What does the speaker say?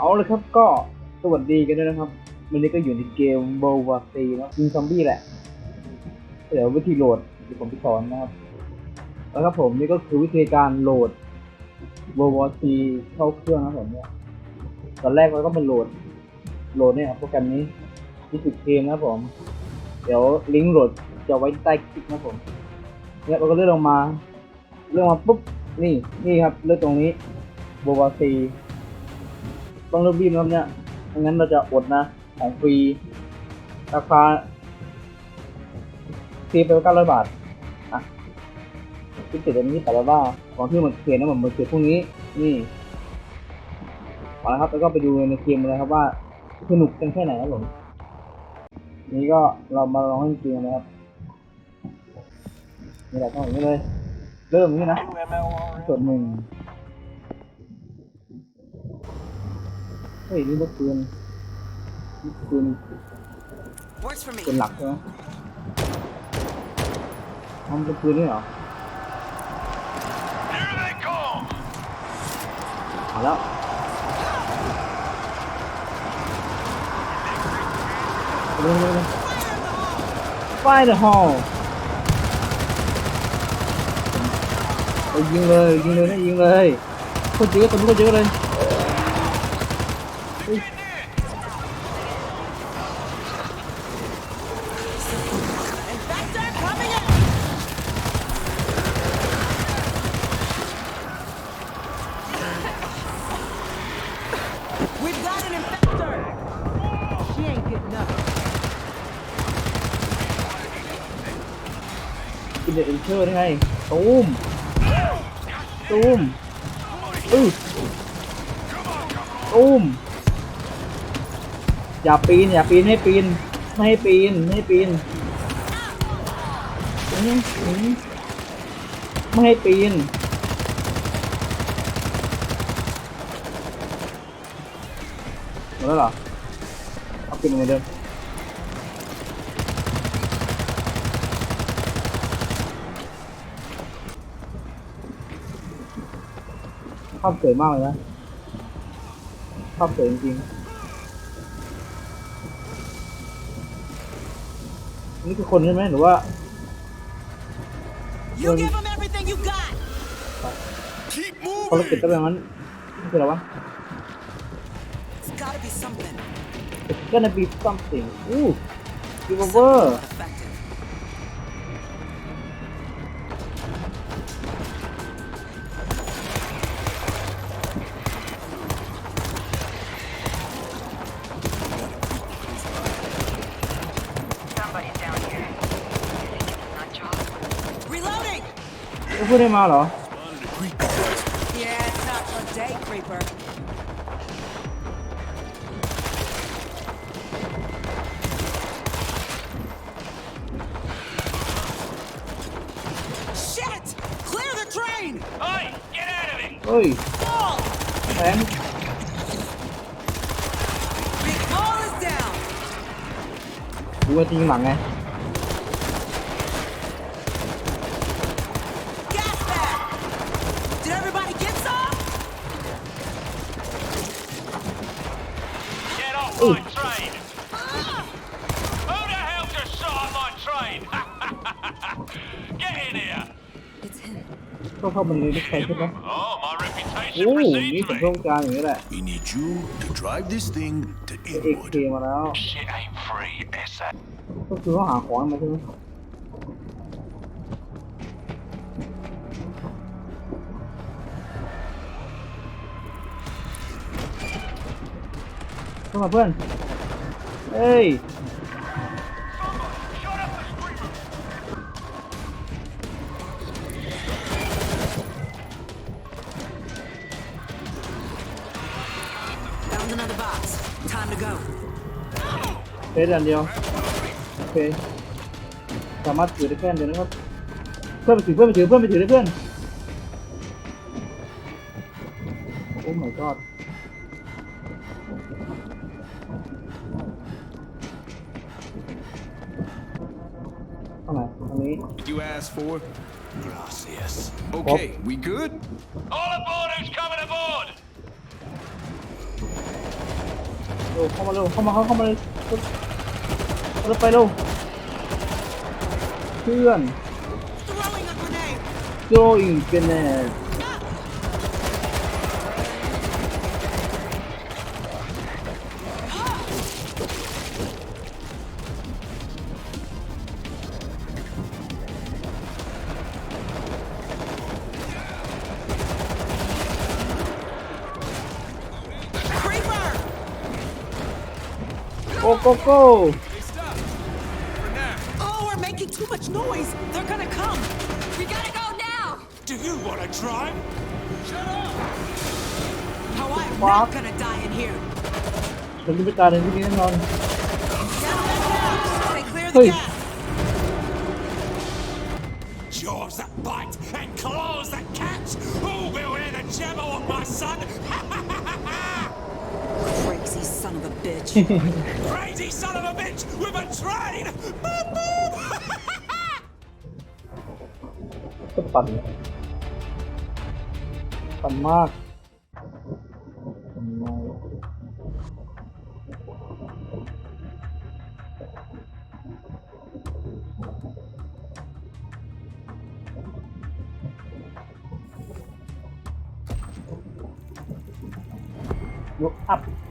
เอาเลยครับก็สวัสดีกันด้วยนะครับวันนี้ก็อยู่ในเกม w o r l d War C นะยิงซอมบี้แหละ เดี๋ยววิธีโหลดเดี๋ยวผมจะสอนนะครับ แล้วครับผมนี่ก็คือวิธีการโหลด w o r l d War C เข้าเครื่องนะผมเนี่ยตอนแรกเราก็มาโหลดโหลดเนี่ยครับโปรแกรมนี้ที่สุดเกมนะผม เดี๋ยวลิงก์โหลดจะไว้ใต้คลิปนะผมเนี่ยเราก็เลื่อนลงมา เลื่อนมาปุ๊บนี่นี่ครับเลื่อนตรงนี้โบวาซี ต้องเริ่มรีบนะครับเนี่ยไม่งั้นเราจะอดนะ ของฟรี ราคาฟรีไปเก้าร้อยบาท อะพิเศษตรงนี้แต่ละว่า ของที่มันเขียนนะเหมือนมันเขียนพวกนี้ นี่เอาละครับ แล้วก็ไปดูในเกมเลยครับว่าสนุกกันแค่ไหนครับผม นี่ก็เรามาลองเล่นเกมนะครับนี่แหละต้องอย่างนี้เลย เริ่มงนี้นะส่วนหนึ่ง เฮ้ยนี่ลูกปืนลูกปืน Works for me. เป็นหลักใช่ไหมทำเป็นปืนนี่เหรอ Here they come! เอาแล้ว เร็วเร็วเร็วไฟเดอะฮอลยิงเลยยิงเลยนะยิงเลยคนเยอะคนนี้ก็เยอะเลย got an infector! She ain't getting up. กินเด็ดเอนเชอร์ได้ไงตูมตูมอื้อตูมอย่าปีน อย่าปีน ให้ปีน ไม่ให้ปีน ไม่ให้ปีนอื้อหือไม่ให้ปีน หมด แล้วเหรอเอาปีนเหมือนเดิมภาพสวยมากเลยนะภาพสวยจริงๆนี่คือคนใช่ไหมหรือว่า You give them everything you got! Keep ภารกิจ moving! ก็แบบนั้นนี่คืออะไรวะ It's gotta be something. It's gonna be something. Ooh, give over. Put him out, huh? Yeah, it's not a day creeper. เฮ้ย Wall! แทง Big wall is down! ดูว่าจริงหลังไง Gas bag! Did everybody get some? Get off Ooh. my train! Who the hell just shot at my train? get in here! It's him. ก็เข้ามันเลยไม่ใช่ใช่ไหม Oh, my reputation โอ้นี่ precedes ผม me. ต้องการอย่างนี้แหละ We need you to drive this thing to เอ็กเค Inwood. มาแล้ว Shit ain't free, SA. ก็คือเขาหาของมาใช่ไหมเข้ามาเพื่อนเฮ้ย Shut Found another box. Time to go. เฟสอันเดียว โอเค สามารถถือได้แค่อันเดียวนะครับ เพื่อนไปถือเพื่อนไปถือเพื่อนไปถือได้เพื่อน โอ้ my god ตรงไหนตรงนี้ You asked for? Gracias. Okay, we good? All aboard who's coming aboard! ร็วเข้ามาเร็วเข้ามาเข้าเข้ามาเลยเร็วไปเร็วเพื่อน Throwing a grenade. throwing grenade โกโกโก้ Hey, Go, go, go! Oh, we're making too much noise. They're gonna come. We gotta go now. Do you want to try? Shut up. How I am not gonna die in here. Şimdi bir tane gireyim lan. Hey. Jaws that bite and claws that catch. Who will hear the jabber of my son? bitch. Crazy son of a bitch with a train! Boop, boop! Ito pan. Pan mak. Look up.